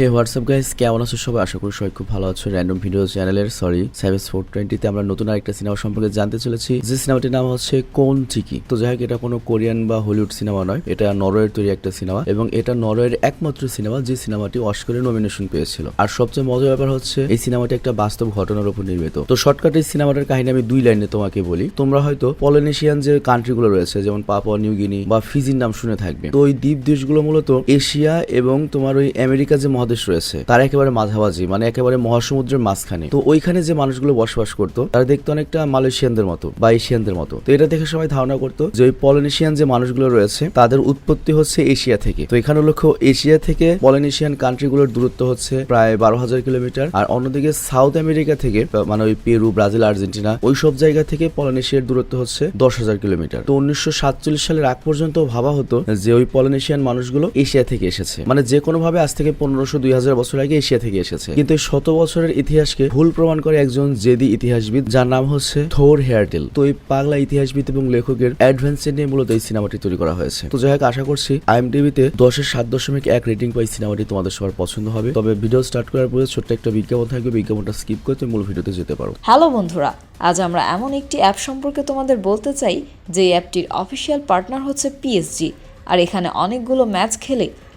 হে WhatsApp guys কেমন আছো সবাই? আশা করি সবাই খুব ভালো আছো। র্যান্ডম ভিডিও চ্যানেলের সরি সাইবেস ফোর টোয়েন্টিতে আমরা নতুন আরেকটা সিনেমা সম্পর্কে জানতে চলেছি। যে সিনেমাটির নাম হচ্ছে কোন চিকি তো যাই হোক, এটা কোনো কোরিয়ান বা হলিউড সিনেমা নয়। এটা নরওয়ের তৈরি একটা সিনেমা এবং এটা নরওয়ের একমাত্র সিনেমা যে সিনেমাটি অস্কারের নমিনেশন পেয়েছিল। আর সবচেয়ে মজার ব্যাপার হচ্ছে, এই সিনেমাটি একটা বাস্তব ঘটনার উপর নির্মিত। তো শর্টকাট এই সিনেমাটার কাহিনী আমি দুই লাইনে তোমাকে বলি। তোমরা হয়তো পলিনেশিয়ান যে কান্ট্রিগুলো রয়েছে, যেমন পাপুয়া নিউ গিনি বা ফিজির নাম শুনে থাকবে। তো ওই দ্বীপ দেশগুলো মূলত এশিয়া এবং তোমার ওই আমেরিকা যে মহাদেশ রয়েছে, তার একেবারে মাঝামাঝি মানে একেবারে মহাসমুদ্রের মাঝখানে। তো ওইখানে যে মানুষগুলো বসবাস করতো, তারা দেখতে অনেকটা মালয়েশিয়ানদের মতো বা এশিয়ানদের মতো। তো এটা দেখে সবাই ধারণা করতো যে ওই পলিনেশিয়ান যে মানুষগুলো রয়েছে, তাদের উৎপত্তি হচ্ছে এশিয়া থেকে। তো এখানে লক্ষ্য, এশিয়া থেকে পলিনেশিয়ান কান্ট্রিগুলোর দূরত্ব হচ্ছে প্রায় বারো হাজার কিলোমিটার। আর অন্যদিকে সাউথ আমেরিকা থেকে মানে ওই পেরু, ব্রাজিল, আর্জেন্টিনা ওই সব জায়গা থেকে পলিনেশিয়ার দূরত্ব হচ্ছে দশ হাজার কিলোমিটার। তো উনিশশো সাতচল্লিশ সালের আগ পর্যন্ত ভাবা হতো যে ওই পলিনেশিয়ান মানুষগুলো এশিয়া থেকে এসেছে। মানে যে কোনো ভাবে আজ থেকে পনেরোশো দুই হাজার বছর আগে এশিয়া থেকে এসেছে। কিন্তু শত বছরের ইতিহাসকে ভুল প্রমাণ করে একজন জেদি ইতিহাসবিদ, যার নাম হচ্ছে থোর হেয়ারটেল। তো এই পাগলা ইতিহাসবিদ এবং লেখকের অ্যাডভেঞ্চার নিয়ে মূলত এই সিনেমাটি তৈরি করা হয়েছে। তো যাই হোক, আশা করছি আইএমডিবিতে দশের সাত দশমিক এক রেটিং পাই সিনেমাটি তোমাদের সবার পছন্দ হবে। তবে ভিডিও স্টার্ট করার পরে ছোট্ট একটা বিজ্ঞাপন থাকবে। বিজ্ঞাপনটা স্কিপ করে তুমি মূল ভিডিওতে যেতে পারো। হ্যালো বন্ধুরা, আজ আমরা এমন একটি অ্যাপ সম্পর্কে তোমাদের বলতে চাই, যে অ্যাপটির অফিসিয়াল পার্টনার হচ্ছে পিএসজি আর এখানে অনেকগুলো ম্যাচ খেলে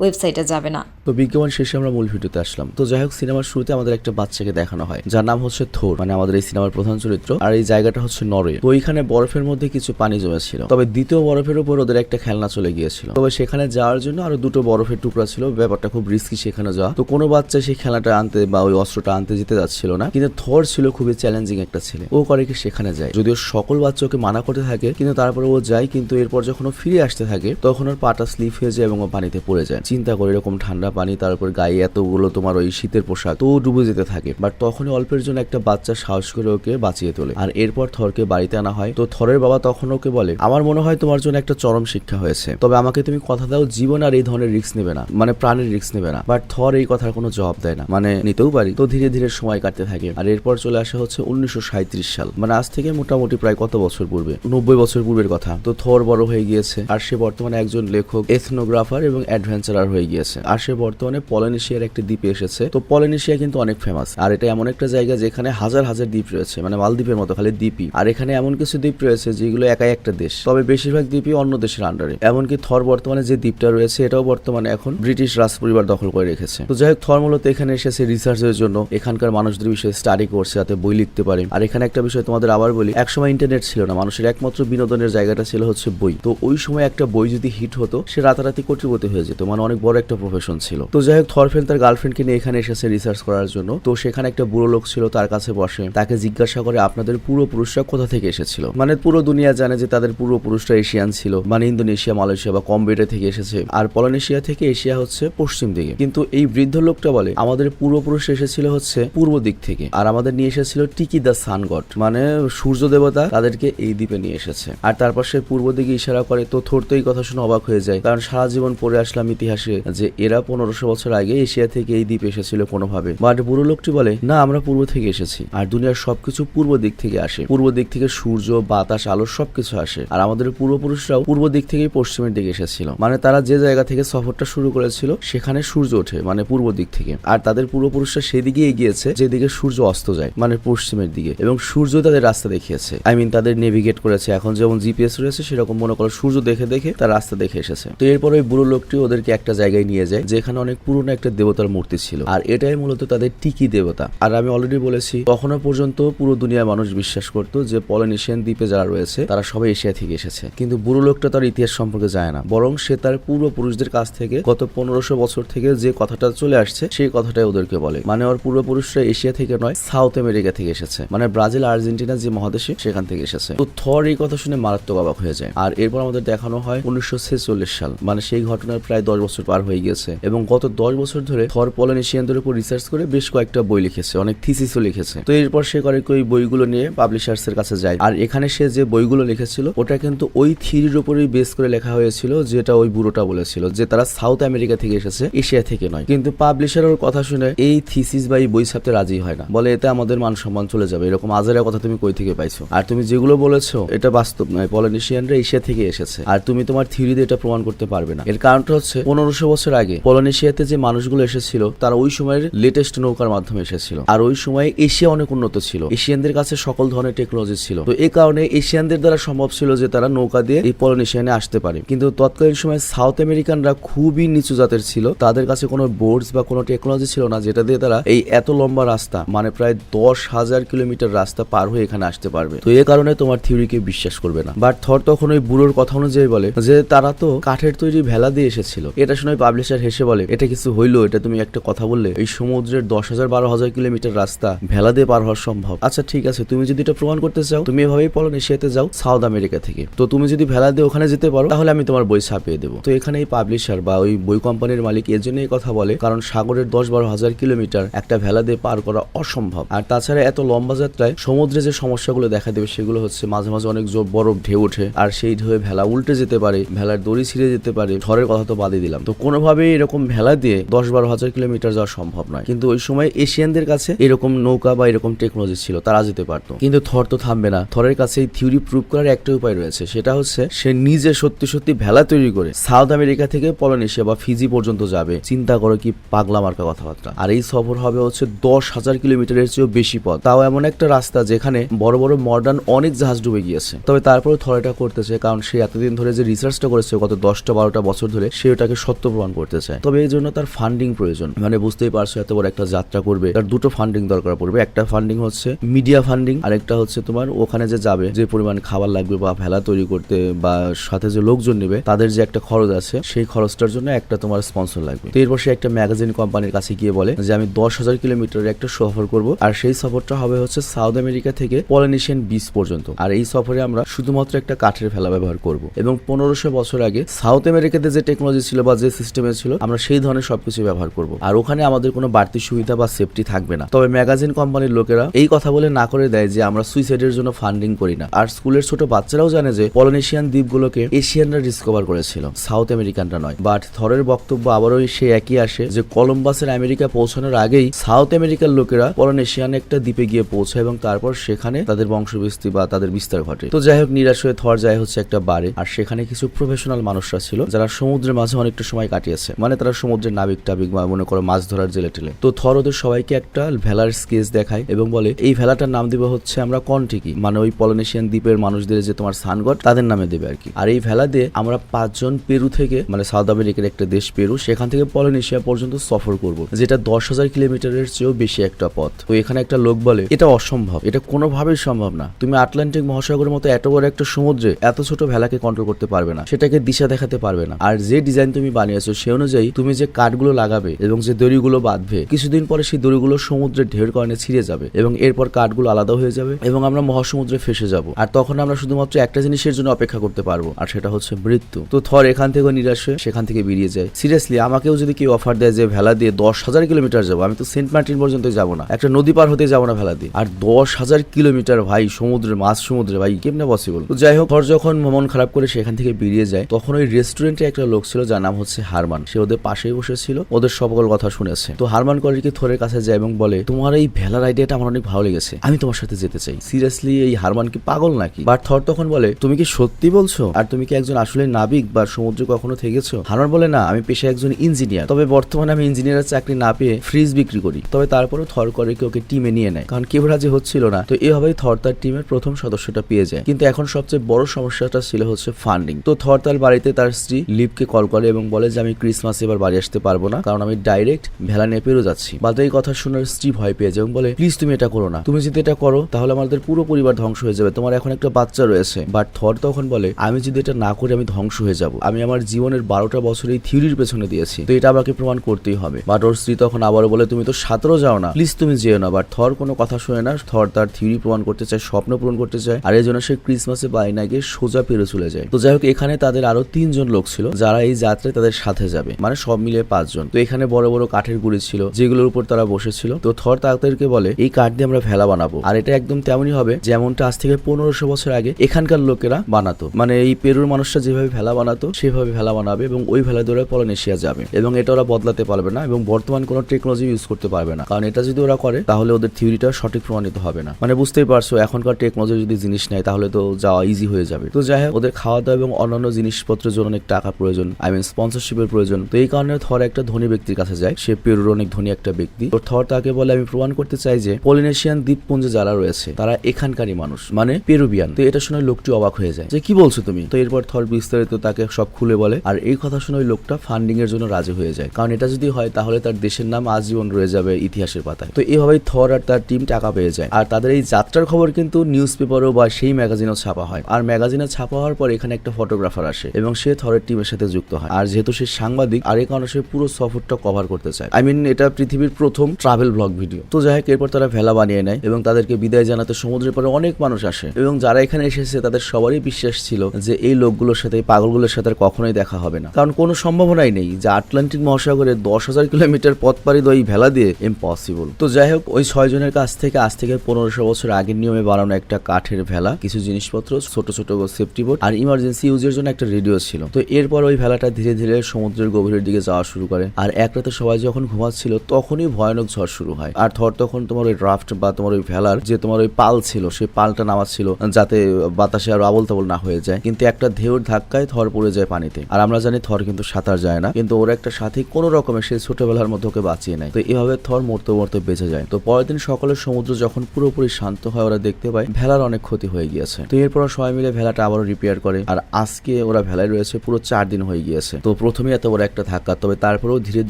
ওয়েবসাইটে যাবে না। তো বিজ্ঞাপন শেষে আমরা মূল ভিডিওতে আসলাম। তো যাই হোক সিনেমার শুরুতে আমাদের একটা বাচ্চাকে দেখানো হয়। যার নাম হচ্ছে থোর মানে আমাদের এই সিনেমার প্রধান চরিত্র। আর এই জায়গাটা হচ্ছে নরওয়ে। তো ওইখানে বরফের মধ্যে কিছু পানি জমেছিল। তবে দ্বিতীয় বরফের উপর ওদের একটা খেলনা চলে গিয়েছিল। তবে সেখানে যাওয়ার জন্য আরও দুটো বরফের টুকরা ছিল। ব্যাপারটা খুব রিস্কি সেখানে যাওয়া। তো কোনো বাচ্চা সেই খেলাটা আনতে বা ওই অস্ত্রটা আনতে যেতে যাচ্ছিল না। কিন্তু থর ছিল খুবই চ্যালেঞ্জিং একটা ছেলে। ও করে কি সেখানে যায়। যদিও সকল বাচ্চাকে মানা করতে থাকে, কিন্তু তারপরে ও যায়। কিন্তু এরপর যখন ও ফিরে আসতে থাকে, তখন ওর পাটা স্লিপ হয়ে যায় এবং ও পানিতে পড়ে যায়। চিন্তা করে এরকম ঠান্ডা পানি, তারপর গায়ে এতগুলো তোমার ওই শীতের পোশাক, তো ডুবে যেতে থাকে। বাট তখনই অল্পের জন্য একটা বাচ্চা সাহস করে ওকে বাঁচিয়ে তোলে। আর এরপর থরকে বাড়িতে আনা হয়। তো থরের বাবা তখন ওকে বলে, আমার মনে হয় তোমার জন্য একটা চরম শিক্ষা হয়েছে। তবে আমাকে তুমি কথা দাও, জীবন আর এই ধরনের রিস্ক নেবে না। মানে প্রাণের রিস্ক নেবে না। বাট থর এই কথার কোনো জবাব দেয় না। মানে নিতেও পারি। তো ধীরে ধীরে সময় কাটতে থাকে। আর এরপর চলে আসা হচ্ছে উনিশশো সাঁইত্রিশ সাল। মানে আজ থেকে মোটামুটি প্রায় কত বছর পূর্বে? নব্বই বছর পূর্বের কথা। তো থর বড় হয়ে গিয়েছে। আর সে বর্তমানে একজন লেখক এথনোগ্রাফার এবং অ্যাডভেঞ্চারার হয়ে গিয়েছে। আর সে বর্তমানে পলিনেশিয়ার একটি দ্বীপে এসেছে। তো পলিনেশিয়া কিন্তু অনেক ফেমাস আর এটা এমন একটা জায়গা যেখানে হাজার হাজার দ্বীপ রয়েছে। মানে মালদ্বীপের মতো, খালি দ্বীপই। আর এখানে এমন কিছু দ্বীপ রয়েছে যেগুলো একাই একটা দেশ। তবে বেশিরভাগ দ্বীপই অন্য দেশের আন্ডারে এমনকি থর বর্তমানে যে দ্বীপটা রয়েছে, এটাও বর্তমানে এখন ব্রিটিশ রাজ পরিবার দখল করে রেখেছে। তো যাই হোক, থর মূলত এখানে এসেছে রিসার্চের জন্য। এখানকার মানুষদের বিষয়ে স্টাডি করছে, যাতে বই লিখতে পারে। আর এখানে একটা বিষয় তোমাদের আবার বলি। একসময় ইন্টারনেট ছিল না। মানুষের একমাত্র বিনোদনের জায়গাটা ছিল হচ্ছে বই। তো ওই সময় একটা বই যদি হিট হতো, সে রাতারাতি কোটিপতি হয়ে যেত। মানে অনেক বড় একটা প্রফেশন ছিল। তো যাই হোক থরফেন তার গার্লফ্রেন্ডকে নিয়ে এখানে এসেছে রিসার্চ করার জন্য। তো সেখানে একটা বুড়ো লোক ছিল, তার কাছে বসে। তাকে জিজ্ঞাসা করে, আপনাদের পূর্বপুরুষরা কোথা থেকে এসেছিল? মানে পুরো দুনিয়া জানে যে তাদের পূর্বপুরুষরা এশিয়ান ছিল। মানে ইন্দোনেশিয়া, মালয়েশিয়া বা কম্বোডিয়া থেকে এসেছে। আর পলিনেশিয়া থেকে এশিয়া হচ্ছে পশ্চিম দিকে। কিন্তু এই বৃদ্ধ লোকটা বলে, আমাদের পূর্বপুরুষ এসেছিল হচ্ছে পূর্ব দিক থেকে। আর আমাদের নিয়ে এসেছিল টিকি দ্য সান গড মানে সূর্য দেবতা তাদেরকে এই দ্বীপে নিয়ে এসেছে। আর তারপর সে পূর্ব দিকে ইশারা করে, তো থোর তো এই কথা শুনে অবাক হয়ে যায়। কারণ সারা জীবন পড়ে আসলাম ইতিহাসে যে এরা পনেরোশো বছর আগে এশিয়া থেকে এই দ্বীপ এসেছিল কোনোভাবে। বাট বুড়ো লোকটি বলে, না, আমরা পূর্ব থেকে এসেছি। আর দুনিয়ার সবকিছু পূর্ব দিক থেকে আসে। পূর্ব দিক থেকে সূর্য, বাতাস, আলো সবকিছু আসে। আর আমাদের পূর্বপুরুষরাও পূর্ব দিক থেকে পশ্চিমের দিকে এসেছিল। মানে তারা যে জায়গা থেকে সফরটা শুরু করেছিল, সেখানে সূর্য ওঠে মানে পূর্ব দিক থেকে। আর তাদের পূর্বপুরুষরা সেদিকে এগিয়েছে, যেদিকে সূর্য অস্ত যায় মানে পশ্চিমের দিকে। এবং সূর্য তাদের রাস্তা দেখিয়েছে। আই মিন তাদের নেভিগেট করেছে। এখন যেমন জিপিএস রয়েছে, সেরকম মনে করো সূর্য দেখে দেখে তার রাস্তা দেখে এসেছে। তো এরপর ওই বুড়ো লোকটি ওদেরকে একটা জায়গায় নিয়ে যায়, যেখানে অনেক পুরনো একটা দেবতার মূর্তি ছিল। আর এটাই মূলত তাদের টিকি দেবতা। আর আমি অলরেডি বলেছি তখনও পর্যন্ত পুরো দুনিয়ার মানুষ বিশ্বাস করতো যে পলিনেশিয়ান দ্বীপে যারা রয়েছে, তারা সবাই এশিয়া থেকে এসেছে। কিন্তু বুড়ো লোকটা তার ইতিহাস সম্পর্কে যায় না। বরং সে তার পূর্বপুরুষদের কাছ থেকে গত পনেরোশো বছর থেকে যে কথাটা চলে আসছে, সেই কথাটাই ওদেরকে বলে। মানে ওর পূর্বপুরুষরা এশিয়া থেকে নয়, সাউথ আমেরিকা থেকে এসেছে। মানে ব্রাজিল, আর্জেন্টিনা যে মহাদেশে, সেখান থেকে এসেছে। তো থর এই কথা শুনে মারাত্মক অবাক হয়ে যায়। আর এরপর আমাদের দেখানো হয় উনিশশো ছেচল্লিশ সাল। মানে সেই ঘটনার প্রায় দশ বছর পার হয়ে গিয়েছে এবং গত দশ বছর ধরে থর পলিনেশিয়ানদের উপর রিসার্চ করে বেশ কয়েকটা বই লিখেছে, অনেক থিসিসও লিখেছে। তো এরপর সে করে ওই বইগুলো নিয়ে পাবলিশার্স এর কাছে যায়। আর এখানে সে যে বইগুলো লিখেছিল, ওটা কিন্তু ওই থিরির উপরেই বেস করে লেখা হয়েছিল, যেটা ওই বুড়োটা বলেছিল, যে তারা সাউথ আমেরিকা থেকে এসেছে, এশিয়া থেকে নয়। কিন্তু পাবলিশার ওর কথা শুনে এই থিসিস বা এই বই ছাপতে রাজি হয় না। বলে এতে আমাদের মান সম্মান চলে যাবে। এরকম আজারের কথা তুমি কই থেকে পাইছো? আর তুমি যেগুলো বলেছ, এটা বাস্তব নয়। পলিনেশিয়ানরা এশিয়া থেকে এসেছে। আর তুমি তোমার থিওরি দিয়ে এটা প্রমাণ করতে পারবে না। এর কারণটা হচ্ছে পনেরোশো বছর আগে পলিনেশিয়াতে যে মানুষগুলো এসেছিল, তারা ওই সময়ের লেটেস্ট নৌকার মাধ্যমে এসেছিল। আর ওই সময় এশিয়া অনেক উন্নত ছিল। এশিয়ানদের কাছে সকল ধরনের টেকনোলজি ছিল। তো এই কারণে এশিয়ানদের দ্বারা সম্ভব ছিল যে তারা নৌকা দিয়ে এই পলিনেশিয়ানে আসতে পারে। কিন্তু তৎকালীন সময় সাউথ আমেরিকানরা খুবই নিচু জাতের ছিল। তাদের কাছে কোনো বোর্ডস বা কোনো টেকনোলজি ছিল না, যেটা দিয়ে তারা এই এত লম্বা রাস্তা মানে প্রায় দশ হাজার কিলোমিটার রাস্তা পার হয়ে এখানে আসতে পারবে। তো এই কারণে তোমার থিওরিকে বিশ্বাস করবে না। বাট থর তখন ওই বুড়োর কথা অনুযায়ী বলে যে তারা তো কাঠের তৈরি ভেলা দিয়ে এসেছিল। এটা শুনে পাবলিশার হেসে বলে, এটা কিছু হইল, এটা তুমি একটা কথা বললে? এই সমুদ্রের দশ হাজার বারো হাজার কিলোমিটার রাস্তা ভেলা দিয়ে পার হওয়া সম্ভব। আচ্ছা ঠিক আছে, তুমি যদি এটা প্রমাণ করতে চাও, তুমি এভাবেই পলিনেশিয়াতে যাও, সাউথ আমেরিকা থেকে। তো তুমি যদি ভেলা দিয়ে ওখানে যেতে পারো, তাহলে আমি তোমার বই ছাপিয়ে দেবো। তো এখানে এই পাবলিশার বা ওই বই কোম্পানির মালিক এর জন্য এই কথা বলে, কারণ সাগরের দশ বারো হাজার কিলোমিটার একটা ভেলা দিয়ে পার করা অসম্ভব। আর তাছাড়া এত লম্বা যাত্রায় সমুদ্রে যে সমস্যাগুলো দেখা দেবে, সেগুলো হচ্ছে মাঝে মাঝে অনেক জোর বরফ ঢেউ ওঠে, আর সেই ঢেউয়ে ভেলা উল্টে যেতে পারে, ভেলার দড়ি ছিঁড়ে যেতে পারে, ঝড়ের কথা তো বাদই দিলাম। তো কোনোভাবে এরকম ভেলা দিয়ে দশ বারো হাজার কিলোমিটার যাওয়া সম্ভব নয়। কিন্তু ওই সময় এশিয়ানদের কাছে এরকম নৌকা বা এরকম টেকনোলজি ছিল, তারা যেতে পারতো। কিন্তু থর তো থামবে না। থরের কাছে এই থিওরি প্রুভ করার একটা উপায় রয়েছে, সেটা হচ্ছে সে নিজে সত্যি সত্যি ভেলা তৈরি করে সাউথ আমেরিকা থেকে পলিনেশিয়া বা ফিজি পর্যন্ত যাবে। চিন্তা করো কি পাগলা মার্কা কথাবার্তা। আর এই সফর হবে হচ্ছে দশ হাজার কিলোমিটারের চেয়েও বেশি পথ। তাও এমন একটা রাস্তা যেখানে বড় বড় মডার্ন অনেক জাহাজ ডুবে গিয়েছে। তবে তারপরে থর এটা করতেছে, কারণ সে এতদিন ধরে যে রিসার্চটা করেছে, গত দশটা বারোটা বছর ধরে সে ওটাকে সত্য প্রমাণ করতে চায়। তবে এই জন্য তার ফান্ডিং প্রয়োজন। মানে বুঝতেই পারছ, এত বড় একটা যাত্রা করবে। তার দুটো ফান্ডিং দরকার পড়বে। একটা ফান্ডিং হচ্ছে মিডিয়া ফান্ডিং আর একটা হচ্ছে তোমার ওখানে যে যাবে, যে পরিমাণ খাবার লাগবে বা ভেলা তৈরি করতে বা সাথে যে লোকজন নেবে, তাদের যে একটা খরচ আছে, সেই খরচটার জন্য একটা তোমার স্পন্সর লাগবে। তো এরপর সে একটা ম্যাগাজিন কোম্পানির কাছে গিয়ে বলে যে, আমি দশ হাজার কিলোমিটারের একটা সফর করব। আর সেই সফরটা হবে হচ্ছে সাউথ আমেরিকা থেকে পলিনেশিয়ান বিচ পর্যন্ত। আর এই সফরে আমরা শুধুমাত্র একটা কাঠের ভেলা ব্যবহার করব। এবং পনেরোশো বছর আগে সাউথ আমেরিকাতে যে টেকনোলজি ছিল বা যে সিস্টেমে ছিল, আমরা সেই ধরনের সবকিছু ব্যবহার করব। আর ওখানে আমাদের কোনো বাড়তি সুবিধা বা সেফটি থাকবে না। তবে ম্যাগাজিন কোম্পানির লোকেরা এই কথা বলে না করে দেয় যে, আমরা সুইসাইডের জন্য ফান্ডিং করি না। আর স্কুলের ছোট বাচ্চারাও জানে যে পলিনেশিয়ান দ্বীপগুলোকে এশিয়ানরা ডিসকভার করেছিল। সাউথ আমেরিকানরা নয়। বাট থরের বক্তব্য আবারও সে একই আসে যে কলম্বাসের আমেরিকা পৌঁছানোর আগেই সাউথ আমেরিকার লোকেরা পলিনেশিয়ান একটা দ্বীপে গিয়ে পৌঁছায় এবং তারপর সেখানে তাদের বংশবিস্তি বা তাদের বিস্তার ঘটে। তো যাই হোক, নিরাশ হয়ে থর যায় হচ্ছে একটা বারে আর সেখানে কিছু প্রফেশনাল মানুষরা ছিল, যারা সমুদ্রের মাঝে অনেকটা সময় কাটিয়েছে। মানে তারা সমুদ্রের নাবিক টাবিক বা মনে করো মাছ ধরার জেলে টেলে। তো থর ওদের সবাইকে একটা ভেলার স্কেচ দেখায় এবং বলে, এই ভেলাটার নাম দিব হচ্ছে আমরা কন্টিকি। মানে ওই পলিনেশিয়ান দ্বীপের মানুষদের যে তোমার সানগড তাদের নামে দেবে আর কি। আর এই ভেলা দিয়ে আমরা পাঁচজন পেরু থেকে মানে সাউথ আমেরিকার একটা দেশ পেরু, সেখান থেকে পলিনেশিয়া পর্যন্ত সফর করব, যেটা দশ হাজার কিলোমিটারের চেয়েও বেশি একটা পথ। তো এখানে একটা লোক বলে, এটা অসম্ভব, এটা কোনোভাবেই সম্ভব না। তুমি আটলান্টিক মহাসাগরের মতো এত বড় একটা সমুদ্রে এত ছোট ভেলাকে কন্ট্রোল করতে পারবে না। সেটাকে দিশা দেখাতে পারবে না। আর যে ডিজাইন তুমি বানিয়েছো, সে অনুযায়ী তুমি যে কাঠগুলো লাগাবে এবং যে দড়িগুলো বাঁধবে, কিছুদিন পরে সেই দড়িগুলো সমুদ্রের ঢেউর কারণে ছিঁড়ে যাবে এবং এরপর কাঠগুলো আলাদা হয়ে যাবে এবং আমরা মহাসমুদ্রে ফেসে যাব। আর তখন আমরা শুধুমাত্র একটা জিনিসের জন্য অপেক্ষা করতে পারব, আর সেটা হচ্ছে মৃত্যু। তো থর এখান থেকে নিরাশ হয়ে সেখান থেকে বেরিয়ে যায়। সিরিয়াসলি, আমাকেও যদি কেউ অফার দেয় যে, ভেলা দিয়ে দশ হাজার কিলোমিটার যাব, আমি তো সেন্ট মার্টিন পর্যন্ত যাব না। একটা নদী পার হতে যাব না ভেলা দিয়ে। আর দশ হাজার কিলোমিটার, ভাই, সমুদ্রে, মাছ সমুদ্রে, ভাই, কেমনে পসিবল তো যাই হোক, থর যখন মন খারাপ করে সেখান থেকে বেরিয়ে যায়, তখন ওই রেস্টুরেন্টে একটা লোক ছিল যার নাম হচ্ছে হারমান। সে ওদের পাশেই বসেছিল, ওদের সকল কথা শুনেছে। তো হারমান কলেজকে থরের কাছে যায় এবং বলে, তোমার এই ভেলার আইডিয়াটা আমার অনেক ভালো লেগেছে, আমি তোমার সাথে যেতে চাই। সিরিয়াসলি এই হারমান কি পাগল নাকি? বাট থর তখন বলে, তুমি কি সত্যি বলছো? আর তুমি কি একজন আসলে নাবিক বা সমুদ্রে কখনো থেকেছো? হারমান বলে, না, আমি পেশায় একজন ইঞ্জিনিয়ার তবে বর্তমানে আমি ইঞ্জিনিয়ারের চাকরি না পেয়ে ফ্রিজ বিক্রি করি। তবে তারপরেও থর করে কি ওকে টিমে নিয়ে নেয়। কারণ কেউ রাজি হচ্ছিল না। তো এভাবেই থর তার টিমের প্রথম সদস্যটা পেয়ে যায়। কিন্তু এখন সবচেয়ে বড় সমস্যাটা ছিল হচ্ছে ফান্ডিং তো থর তার বাড়িতে তার স্ত্রী লিপকে কল করে এবং বলে যে আমি ক্রিসমাস এবার বাড়ি আসতে পারব না, কারণ আমি ডাইরেক্ট ভেলা নিয়ে যাচ্ছি। বাদ এই কথা শুনে স্ত্রী ভয় পেয়ে যায় এবং বলে প্লিজ তুমি এটা করো না। তুমি যদি এটা করো, তাহলে আমাদের পুরো পরিবার ধ্বংস হয়ে যাবে। তোমার এখন একটা বাচ্চা রয়েছে। বাট থর তখন বলে, আমি যদি এটা না করে, আমি ধ্বংস হয়ে যাব। আমি আমার জীবনের বারোটা বছর এই থিওরির পেছনে দিয়েছি। তো এটা আমাকে প্রমাণ করতেই হবে। বাট ওর স্ত্রী তখন আবারও বলে, তুমি তো সাঁতরও যাও না। প্লিজ তুমি যেও না। বাট থর কোনো কথা শুনে না। থর তার থিওরি প্রমাণ করতে চায়, স্বপ্ন পূরণ করতে চায়, আর এই জন্য সে ক্রিসমাসে গিয়ে সোজা পেরে চলে যায়। তো যাই হোক, এখানে তাদের আরও তিনজন লোক ছিল, যারা এই যাত্রায় তাদের সাথে যাবে। মানে সব মিলিয়ে পাঁচজন। তো এখানে বড় বড় কাঠের গুড়ি ছিল, যেগুলোর উপর তারা বসেছিল। তো থর তাদেরকে বলে, এই কাঠ দিয়ে আমরা ভেলা বানাবো। আর এটা একদম তেমনই হবে, যেমনটা আজ থেকে পনেরোশো বছর আগে এখানকার লোকেরা বানাতো। মানে এই পেরুর মানুষরা যেভাবে ভেলা বানাতো, সেভাবে ভেলা বানাবে এবং ওই ভেলা ধরে পলনেশিয়া যাবে। এবং এটা ওরা বদলাতে পারবে না এবং বর্তমান কোনো টেকনোলজি ইউজ করতে পারবে না। কারণ এটা যদি ওরা করে, তাহলে ওদের থিওরিটা সঠিক প্রমাণিত হবে না। মানে বুঝতেই পারছ, এখনকার টেকনোলজি যদি জিনিস নেয়, তাহলে তো যাওয়া ইজি হয়ে যাবে। তো যাই হোক, ওদের খাওয়া দাওয়া এবং অন্যান্য জিনিসপত্রের জন্য অনেক টাকা প্রয়োজন। আই মিন স্পন্সরশিপের প্রয়োজন। তো এই কারণে থর একটা ধনী ব্যক্তির কাছে যায়। সে পেরুর অনেক ধনী একটা ব্যক্তি। তো থর তাকে বলে, আমি প্রমাণ করতে চাই যে পলিনেশিয়ান দ্বীপপুঞ্জে যারা রয়েছে, তারা এখানকারই মানুষ মানে পেরুবিয়ান। তো এটা শুনে লোকটি অবাক হয়ে যায়। যে কি বলছো তুমি? তো এরপর থর বিস্তারিত তাকে সব খুলে বলে, আর এই কথা শুনে লোকটা ফান্ডিং এর জন্য রাজি হয়ে যায়। কারণ এটা যদি হয়, তাহলে তার দেশের নাম আজীবন রয়ে যাবে ইতিহাসের পাতায়। তো এভাবেই থর আর তার টিম টাকা পেয়ে যায়। আর তাদের এই যাত্রার খবর কিন্তু নিউজ পেপারও বা সেই ম্যাগাজিনেও ছাপা হয়। আর ম্যাগাজিনে ছাপা হওয়ার পর এখানে একটা ফটোগ্রাফার আসে এবং সে থরের টিমের সাথে যুক্ত হয়। আর যেহেতু সে সাংবাদিক, আর এই কারণে সে পুরো সফরটা কভার করতে চায়। আই মিন এটা পৃথিবীর প্রথম ট্রাভেল ব্লগ ভিডিও তো যাই হোক, এরপর তারা ভেলা বানিয়ে নেয় এবং তাদেরকে বিদায় জানাতে সমুদ্রের পরে অনেক মানুষ আসে। এবং যারা এখানে এসেছে, তাদের সবারই বিশ্বাস ছিল যে এই লোকগুলোর সাথে, এই পাগলগুলোর সাথে কখনোই দেখা হবে না। কারণ কোনো সম্ভাবনাই নেই যে আটলান্টিক মহাসাগরে দশ হাজার কিলোমিটার পথ দেওয়া এই ভেলা দিয়ে ইম্পসিবল তো যাই হোক, ওই ছয় জনের কাছ থেকে, আজ থেকে পনেরোশো বছর আগের নিয়মে বানানো একটা কাঠের ভেলা, কিছু জিনিসপত্র, ছোট ছোট সেফটি বোর্ড আর ইমার্জেন্সি ইউজের জন্য একটা রেডিও ছিল। তো এরপর ওই ভেলাটা ধীরে ধীরে সমুদ্রের গভীরের দিকে যাওয়া শুরু করে। আর এক রাতে সবাই যখন ঘুমাচ্ছিল, তখনই ভয়ানক ঝড় শুরু হয়। আর থর তখন তোমার ওই ড্রাফট বা তোমার ওই ভেলার যে তোমার ওই পাল ছিল, সেই পালটা নামাচ্ছিল যাতে বাতাসে আর আবল তাবল না হয়ে যায়। কিন্তু একটা ঢেউর ধাক্কায় থর পড়ে যায় পানিতে। আর আমরা জানি থর কিন্তু সাঁতার যায় না। কিন্তু ওর একটা সাথী কোনো রকমের সেই ছোটবেলার মধ্যে ওকে বাঁচিয়ে নেয়। তো এভাবে থর মরতে মরতে বেঁচে যায়। তো পরের দিন সকালের সমুদ্র যখন পুরোপুরি শান্ত হয়, ওরা দেখতে পায় ভেলার অনেক ক্ষতি হয়ে গিয়েছে। তো এরপর সবাই মিলে ভেলাটা আবারও রিপেয়ার করে। আর আজকে ওরা ভেলায় রয়েছে, পুরো চার দিন হয়ে গিয়েছে। তো প্রথমে এত বড় একটা ধাক্কা, তবে তারপরেও ধীরে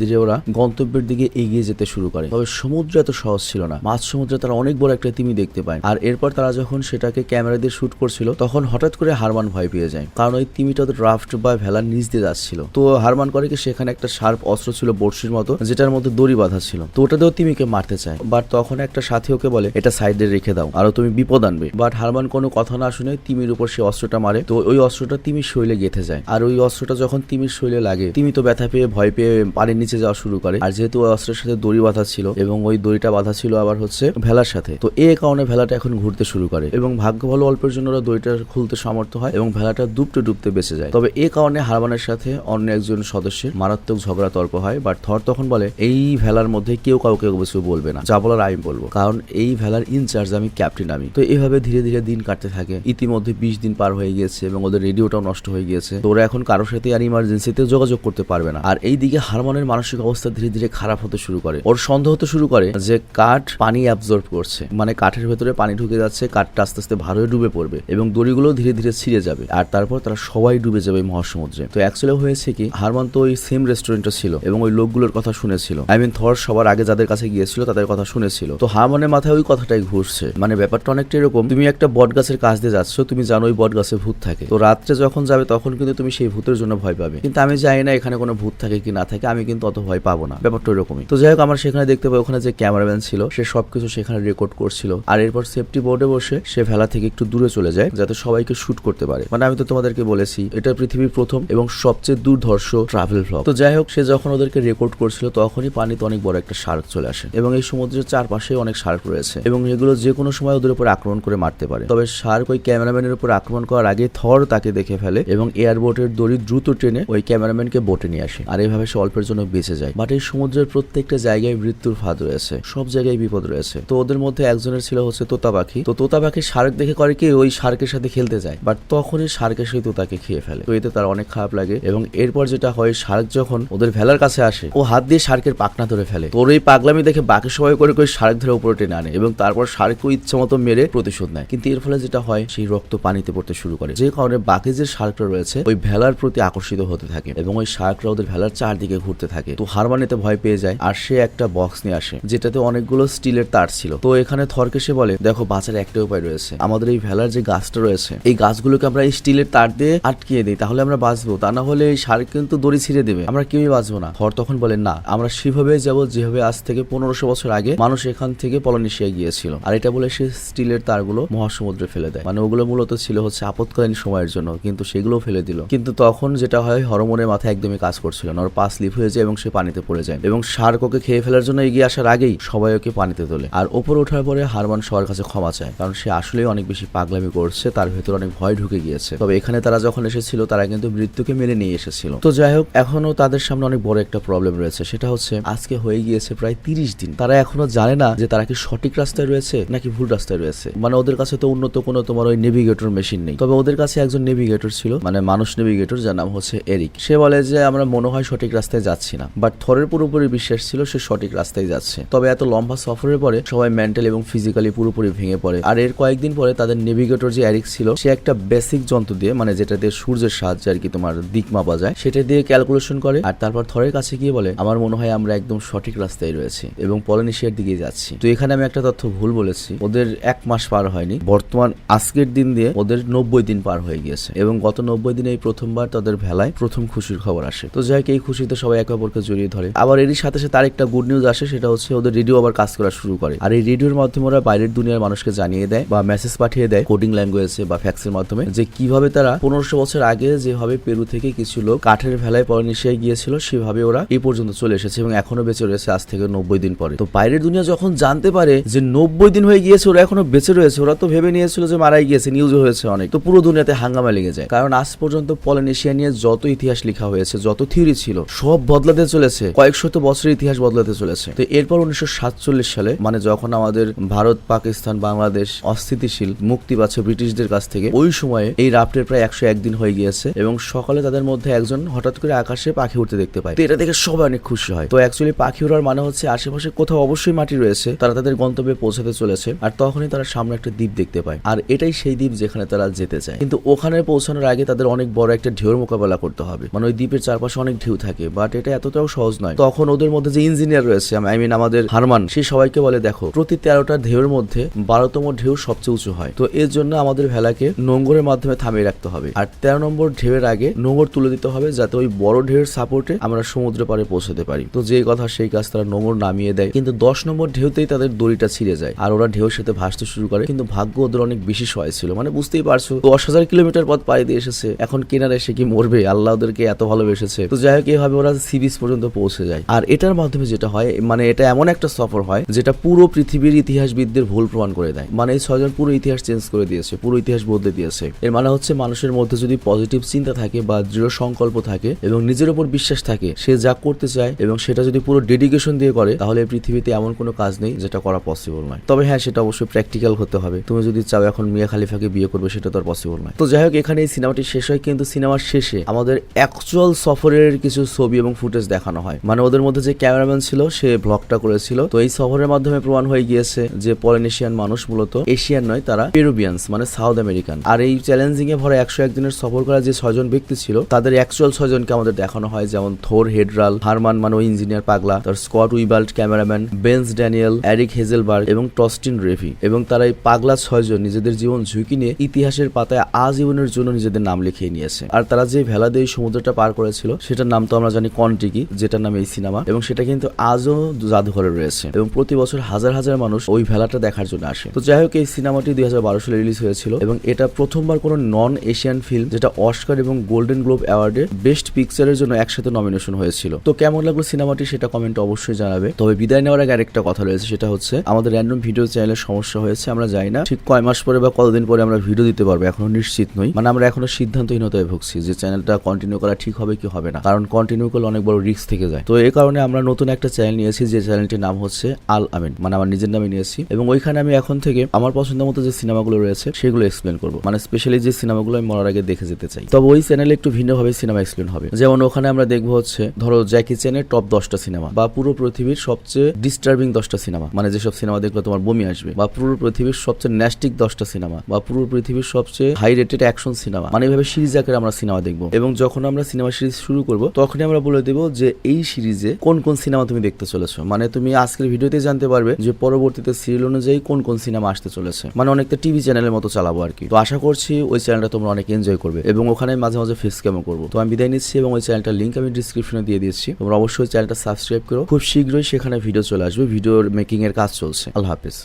ধীরে ওরা গন্তব্যের দিকে এগিয়ে যেতে শুরু করে। তবে সমুদ্র এত সহজ ছিল না। মাঝ সমুদ্রে তারা অনেক বড় একটা তিমি দেখতে পায়। আর এরপর তারা যখন সেটাকে ক্যামেরা দিয়ে শুট করছিল, তখন হঠাৎ করে হারমান ভয় পেয়ে যায়। কারণ ওই তিমিটা ওদের রাফট বা ভেলার নিচ দিয়ে যাচ্ছিল। তো হারমান করে কি সেখানে একটা শার্প অস্ত্র ছিল বড়শির মতো, যেটার মধ্যে দড়ি বাঁধা ছিল। তো ওটা দিয়েও তিমিকে মারতে চায়। বাট তখন একটা সাথী ওকে বলে, এটা সাইডে রেখে দাও, আরও তুমি বিপদ আনবে। বাট হারমান কোনো কথা না শুনে তিমির উপর সে অস্ত্রটা মারে। তো ওই অস্ত্রটা তিমির শৈলে গেঁথে যায়। আর ওই অস্ত্রটা যখন তিমির শৈলে লাগে। তিমি তো ব্যথা পেয়ে, ভয় পেয়ে পানির নিচে যাওয়া শুরু করে। আর যেহেতু ওই অস্ত্রের সাথে দড়ি বাঁধা ছিল এবং ওই দড়িটা বাঁধা ছিল আবার হচ্ছে ভেলার সাথে, তো এ কারণে ভেলাটা এখন ঘুরতে শুরু করে। এবং ভাগ্য ভালো অল্পের জন্য ওরা দড়িটা খুলতে সমর্থ হয় এবং ভেলাটা ডুবতে ডুবতে বেঁচে যায়। তবে এ কারণে হারমানের সাথে অন্য একজন সদস্যের মারাত্মক ঝগড়া তর্ক হয় বাট থর তখন বলে, এই ভেলার মধ্যে কেউ কাউকে কিছু বলবে না। যা বলার আমি বলব। কারণ এই ভেলার ইনচার্জ আমি ক্যাপ্টেন আমি। তো এভাবে ধীরে ধীরে দিন কাটতে থাকে। ইতিমধ্যে বিশ দিন পার হয়ে গিয়েছে এবং ওদের রেডিওটাও নষ্ট হয়ে গিয়েছে। তো ওরা এখন কারোর সাথে আর ইমার্জেন্সিতে যোগাযোগ করতে পারবে না। আর এই দিকে হারমোনের মানসিক অবস্থা ধীরে ধীরে খারাপ হতে শুরু করে। ওর সন্দেহ হতে শুরু করে যে কাঠ পানি অ্যাবজর্ব করছে। মানে কাঠের ভেতরে পানি ঢুকে যাচ্ছে, কাঠটা আস্তে আস্তে ভার ডুবে পড়বে এবং দড়িগুলো ধীরে ধীরে ছিঁড়ে যাবে। আর তারপর তারা সবাই ডুবে যাবে মহাসমুদ্রে। তো অ্যাকচুয়ালি হয়েছে কি হারমান তো ওই সেম রেস্টুরেন্টে ছিল এবং ওই লোকগুলোর কথা শুনেছিল। আই মিন থর সবার আগে যাদের কাছে গিয়েছিল তাদের কথা শুনেছিল। তো হারমানের মাথায় ওই কথাটাই ঘুরছে। মানে ব্যাপারটা অনেকটা এরকম, তুমি একটা বট গাছের কাছ দিয়ে যাচ্ছ, তুমি জানো ওই বট গাছে ভূত থাকে। তো রাত্রে যখন যাবে তখন কিন্তু তুমি সেই ভূতের জন্য ভয় পাবে। কিন্তু আমি জানি না এখানে কোনো ভূত থাকে কি না থাকে, আমি কিন্তু অত ভয় পাবো না। ব্যাপারটা ওরকমই তো যাই হোক, আমার সেখানে দেখতে পাই, ওখানে যে ক্যামেরাম্যান ছিল, সে সবকিছু সেখানে রেকর্ড করছিল। আর এরপর সেফটি বোর্ডে বসে সে ভেলা থেকে একটু দূরে চলে যায়, যাতে সবাইকে শুট করতে পারে। মানে আমি তো তোমাদেরকে বলেছি, এটা পৃথিবীর প্রথম এবং সবচেয়ে দুর্ধর্ষ ট্রাভেল ভ্লগ তো যাই হোক, সে যখন ওদেরকে রেকর্ড করছিল, তখনই পানিতে অনেক বড় একটা শার্ক চলে আসে। এবং এই সমুদ্রের চারপাশে অনেক শার্ক রয়েছে। এবং এগুলো যে কোনো সময় ওদের উপর আক্রমণ করে মারতে পারে। তবে শার্ক ওই ক্যামেরাম্যানের উপর আক্রমণ করার আগে থর তাকে দেখে ফেলে এবং এয়ারবোটের দড়ি দ্রুত ট্রেনে ওই ক্যামেরাম্যানকে বোটে নিয়ে আসে। আর এইভাবে সে অল্পের জন্য বেঁচে যায়। বাট এই সমুদ্রের প্রত্যেকটা জায়গায় মৃত্যুর ফাঁদ রয়েছে। সব জায়গায় বিপদ রয়েছে। তো ওদের মধ্যে একজনের ছিল হচ্ছে তোতা পাখি তো তোতা পাখি শার্ক দেখে করে কি ওই শার্কের সাথে খেলতে যায়। বাট তখনই শার্কের সেই তোতাকে খেয়ে ফেলে। তো এতে তার অনেক খারাপ লাগে। এবং এরপর যেটা হয়, শার্ক যখন ওদের ভেলার কাছে আসে, ও হাত দিয়ে শার্কের পাকনা ধরে ফেলে। তোর এই পাগলামি দেখে বাকি সবাই করে করে শার্ক ধরে উপরে টেনে আনে এবং তারপর শার্কও ইচ্ছে মতো মেরে প্রতিশোধ নেয়। কিন্তু এর ফলে যেটা হয়, সেই রক্ত পানিতে পড়তে শুরু করে। যে কারণে বাকি যে শার্করা রয়েছে, ওই ভেলার প্রতি আকর্ষিত হতে থাকে। এবং ওই শার্করা ওদের ভেলার চারদিকে ঘুরতে থাকে। তো হারমান এতে ভয় পেয়ে যায় আর সে একটা বক্স নিয়ে আসে, যেটাতে অনেকগুলো স্টিলের তার ছিল। তো এখানে থরকে সে বলে, দেখো, বাঁচার একটা উপায় রয়েছে। আমাদের এই ভেলার যে গাছটা রয়েছে, এই গাছগুলোকে আমরা এই স্টিলের তার দিয়ে আটকিয়ে দিই। তাহলে আমরা বাঁচবো। তা না হলে এই সার কিন্তু দড়ি ছিঁড়ে দেবে। আমরা কেউই বাঁচবো না। থর তখন বলে, না, আমরা সেভাবে যাব যেভাবে আজ থেকে পনেরোশো বছর আগে মানুষ এখান থেকে পলনেশিয়া গিয়েছিল। আর এটা বলে সে স্টিলের তারগুলো মহাসমুদ্রে ফেলে দেয়। মানে ওগুলো মূলত ছিল হচ্ছে আপৎকালীন সময়ের জন্য, কিন্তু সেগুলো ফেলে দিল। কিন্তু তখন যেটা হয় হরমোনের মাথায় একদমই কাজ করছিল না। ওর পা স্লিপ হয়ে যায় এবং সে পানিতে পড়ে যায়। এবং শার্ক ওকে খেয়ে ফেলার জন্য এগিয়ে আসার আগেই সবাই ওকে পানিতে তোলে। আর ওপর ওঠার পরে হারমান সবার কাছে ক্ষমা চায়, কারণ সে আসলেই অনেক বেশি পাগলামি করছে, তার ভেতর অনেক ভয় ঢুকে গিয়েছে। তবে এখানে তারা যখন এসেছিল, তারা কিন্তু মৃত্যুকে মেনে নিয়ে এসেছিল। তো যাই হোক, এখনও তাদের সামনে অনেক বড় একটা প্রবলেম রয়েছে। সেটা হচ্ছে, আজকে হয়ে গিয়েছে প্রায় তিরিশ দিন। তারা এখনও জানে না যে তারা কি সঠিক রাস্তায় রয়েছে নাকি ভুল রাস্তায় রয়েছে। মানে ওদের কাছে তো উন্নত কোনো তোমার ওই নেভিগেটর মেশিন নেই। তবে ওদের কাছে একজন নেভিগেটর ছিল মানে মানুষ নেভিগেটর যার নাম হচ্ছে এরিক বলে যে, আমরা মনে হয় সঠিক রাস্তায় যাচ্ছি না। বাট থরের পুরোপুরি বিশ্বাস ছিল সে সঠিক রাস্তায় যাচ্ছে। তবে এত লম্বা সফরের পরে সবাই মেন্টাল এবং ফিজিক্যালি পুরোপুরি ভেঙে পড়ে। আর এর কয়েকদিন পরে তাদের নেভিগেটর যে এরিক ছিল, সে একটা বেসিক যন্ত্র দিয়ে মানে যেটা দিয়ে সূর্যের সাহায্যে আর কি তোমার দিক মাপা যায়, সেটা দিয়ে ক্যালকুলেশন করে। আর তারপর থরের কাছে গিয়ে বলে, আমার মনে হয় আমরা একদম সঠিক রাস্তায় রয়েছি এবং পলিনেশিয়ার দিকে যাচ্ছি। তো এখানে আমি একটা তথ্য ভুল বলেছি। ওদের এক মাস পার হয়নি। বর্তমান আজকের দিন দিয়ে ওদের নব্বই দিন পার হয়ে গিয়েছে। এবং গত নব্বই দিনে এই প্রথমবার তাদের ভেলায় প্রথম খুশির খবর আসে। তো যাই এই খুশিতে সবাই একে অপরকে জড়িয়ে ধরে। আবার এরই সাথে সাথে তার একটা গুড নিউজ আসে, সেটা হচ্ছে ওদের রেডিও আবার কাজ করা শুরু করে। আর এই রেডিওর মাধ্যমে ওরা বাইরের দুনিয়ার মানুষকে জানিয়ে দেয় বা মেসেজ পাঠিয়ে দেয় কোডিং ল্যাঙ্গুয়েজে বা ফ্যাক্সের মাধ্যমে, যে কীভাবে তারা পনেরোশো বছর আগে যেভাবে পেরু থেকে কিছু লোক কাঠের ভেলায় পলিনেশিয়ায় গিয়েছিল, সেভাবে ওরা এই পর্যন্ত চলে এসেছে এবং এখনও বেঁচে রয়েছে আজ থেকে নব্বই দিন পরে। তো বাইরের দুনিয়া যখন জানতে পারে যে নব্বই দিন হয়ে গিয়েছে, ওরা এখনও বেঁচে রয়েছে, ওরা তো ভেবে নিয়েছিল যে মারাই গিয়েছে নিউজ হয়েছে অনেক। তো পুরো দুনিয়াতে হাঙ্গামা লেগে যায়। কারণ আজ পর্যন্ত পলিনেশিয়া নিয়ে যত ইতিহাস লেখা হয়েছে, যত থিওরি ছিল, সব বদলাতে চলেছে। কয়েক শত বছরের ইতিহাস বদলাতে চলেছে। তো এরপর উনিশশো সাতচল্লিশ সালে মানে যখন আমাদের ভারত, পাকিস্তান, বাংলাদেশ অস্থিতিশীল, মুক্তি পাচ্ছে ব্রিটিশদের কাছ থেকে, ওই সময়ে এই রাফটের প্রায় একশো একদিন হয়ে গিয়েছে এবং সকালে তাদের মধ্যে একজন হঠাৎ করে আকাশে পাখি উঠতে দেখতে পায়। তো এটা দেখে সবাই অনেক খুশি হয়। তো অ্যাকচুয়ালি পাখি ওড়ার মানে হচ্ছে আশেপাশে কোথাও অবশ্যই মাটি রয়েছে, তারা তাদের গন্তব্যে পৌঁছাতে চলেছে আর তখনই তারা সামনে একটা দ্বীপ দেখতে পায়। আর এটাই সেই দ্বীপ যেখানে তারা যেতে চায়। কিন্তু ওখানে পৌঁছানোর আগে তাদের অনেক বড় একটা ঢেউর মোকাবেলা করতে হবে। মানে ওই দ্বীপের চারপাশে অনেক ঢেউ থাকে বাট এটা এতটাও সহজ নয়। তখন ওদের মধ্যে যে ইঞ্জিনিয়ার রয়েছে আই মিন আমাদের হারমান, সে সবাইকে বলে, দেখো, প্রতি তেরোটা ঢেউর মধ্যে বারোতম ঢেউ সবচেয়ে উঁচু হয়। তো এর জন্য আমাদের ভেলাকে নোঙ্গরের মাধ্যমে থামিয়ে রাখতে হবে। আর তেরো নম্বর ঢেউয়ের আগে নোঙ্গর তুলে দিতে হবে, যাতে ওই বড় ঢেউয়ের সাপোর্টে আমরা সমুদ্র পাড়ে পৌঁছাতে পারি। তো যে কথা, সেই কাজ তারা নোঙ্গর নামিয়ে দেয়। কিন্তু দশ নম্বর ঢেউতেই তাদের দড়িটা ছিঁড়ে যায়, আর ওরা ঢেউর সাথে ভাসতে শুরু করে। কিন্তু ভাগ্য ওদের অনেক বেশি সহায় ছিল মানে বুঝতেই পারছ। দশ হাজার কিলোমিটার পথ পাড়ি দিয়ে এসেছে, এখন কেনার এসে কি মরবে? আল্লাহ ওদেরকে এত ভালোবেসেছে। তো যাই হোক এইভাবে ওরা সি বিচ পর্যন্ত পৌঁছে যায়। আর এটার মাধ্যমে যেটা হয় মানে এটা এমন একটা সফর হয়, যেটা পুরো পৃথিবীর ইতিহাসবিদদের ভুল প্রমাণ করে দেয়। মানে এই ছয়জন পুরো ইতিহাস চেঞ্জ করে দিয়েছে, পুরো ইতিহাস বদলে দিয়েছে। এর মানে হচ্ছে মানুষের মধ্যে যদি পজিটিভ চিন্তা থাকে বা দৃঢ় সংকল্প থাকে এবং নিজের উপর বিশ্বাস থাকে, সে যা করতে চায় এবং সেটা যদি পুরো ডেডিকেশন দিয়ে করে, তাহলে পৃথিবীতে এমন কোনো কাজ নেই যেটা করা পসিবল নয়। তবে হ্যাঁ সেটা অবশ্যই প্র্যাকটিক্যাল হতে হবে। তুমি যদি চাও এখন মিয়া খালিফাকে বিয়ে করবে, সেটা তো আর পসিবল নয়। তো যাই হোক, এখানে এই সিনেমাটি শেষ হয়, কিন্তু সিনেমার শেষে আমাদের অ্যাকচুয়াল সফরের কিছু ছবি এবং ফুটেজ দেখানো হয়। মানে ওদের মধ্যে যে ক্যামেরাম্যান ছিল, সে ব্লগটা করেছিল। তো এই সফরের মাধ্যমে প্রমাণ হয়ে গিয়েছে যে পলিনেশিয়ান মানুষ মূলত এশিয়ান নয়, তারা পেরুবিয়ান্স মানে সাউথ আমেরিকান আর এই চ্যালেঞ্জিং এ ভরা একশো একদিনের সফর করা যে ছয়জন ব্যক্তি ছিল, তাদের অ্যাকচুয়াল ছয়জনকে আমাদের দেখানো হয়, যেমন থোর হেডরাল, হারমান মানে ওই ইঞ্জিনিয়ার পাগলা, তার Scott Weibolt cameraman, Bens Daniel, Eric Heselberg এবং টস্টিন রেভি। এবং তারা এই পাগলা ছয়জন নিজেদের জীবন ঝুঁকি নিয়ে ইতিহাসের পাতায় আজীবনের জন্য নিজেদের নাম লিখিয়ে নিয়েছে। আর তারা যে ভেলা দিয়ে এই সমুদ্রটা পার করেছিল, সেটার নাম তো আমরা জানি কন্টিকি যেটার নাম এই সিনেমা এবং সেটা কিন্তু আজও জাদুঘরে রয়েছে। এবং প্রতি বছর হাজার হাজার মানুষ ওই ভেলাটা দেখার জন্য আসে। তো যাই হোক, এই সিনেমাটি দুই হাজার বারো সালে রিলিজ হয়েছিল, এবং এটা প্রথমবার কোনো নন এশিয়ান ফিল্ম যেটা অস্কার এবং গোল্ডেন গ্লোব অ্যাওয়ার্ডে বেস্ট পিকচারের জন্য একসাথে নমিনেশন হয়েছিল। তো কেমন লাগল সিনেমাটি সেটা কমেন্টে অবশ্যই জানাবে। তবে বিদায় নেওয়ার আগে আরেকটা কথা রয়েছে, সেটা হচ্ছে আমাদের র্যান্ডম ভিডিও চ্যানেলের সমস্যা হয়েছে, আমরা জানি না ঠিক কয় মাস পরে বা কতদিন পরে আমরা ভিডিও দিতে পারব, এখনও নিশ্চিত নই। মানে আমরা এখনও সিদ্ধান্তহীনতায় ভুগছি যে চ্যানেলটা কন্টিনিউ করা ঠিক হবে কি হবে না। কারণ কন্টিনিউ করলে অনেক বড় রিস্ক থেকে যায়। তো এই কারণে আমরা নতুন একটা চ্যানেল নিয়েছি, যে চ্যানেলটির নাম হচ্ছে আল আমিন। মানে আমার নিজের নামে নিয়েছি। এবং ওইখানে আমি এখন থেকে আমার পছন্দ মতো যে সিনেমাগুলো রয়েছে, সেগুলো এক্সপ্লেন করব। মানে স্পেশালি যে সিনেমাগুলো আমি মরার আগে দেখে যেতে চাই। তবে ওই চ্যানেলে একটু ভিন্নভাবে সিনেমা এক্সপ্লেন হবে। যেমন ওখানে আমরা দেখব হচ্ছে, ধরো জ্যাকি চ্যানের টপ দশটা সিনেমা বা পুরো পৃথিবীর সবচেয়ে ডিস্টার্বিং দশটা সিনেমা মানে যেসব সিনেমা দেখলে তোমার বমি আসবে। বা পুরো পৃথিবীর সবচেয়ে ন্যাস্টিক দশটা সিনেমা বা পুরো পৃথিবীর সবচেয়ে হাই রেটেড অ্যাকশন সিনেমা মানে এভাবে সিরিজ আকারে আমরা সিনেমা দেখব। এবং যখন আমরা সিনেমা সিরিজ শুরু করব, তখনই আমরা বলে দেব যে এই সিরিজে কোন কোন সিনেমা তুমি দেখতে চলেছো। মানে তুমি আজকের ভিডিওতে জানতে পারবে যে পরবর্তীতে সিরিয়াল অনুযায়ী কোন কোন সিনেমা আসতে চলেছে। মানে অনেকটা টিভি চ্যানেলের মতো চালাবো আর কি। তো আশা করছি ওই চ্যানেলটা তোমরা অনেক এনজয় করবে এবং ওখানে মাঝে মাঝে ফেস ক্যামও করব। তো আমি বিদায় নিচ্ছি এবং ওই চ্যানেলটার লিঙ্ক আমি ডিসক্রিপশনে দিয়ে দিচ্ছি। তোমরা অবশ্যই চ্যানেলটা সাবস্ক্রাইব করো। খুব শীঘ্রই সেখানে ভিডিও চলে আসবে। ভিডিওর মেকিং এর কাজ চলছে। আল্লাহ হাফিজ।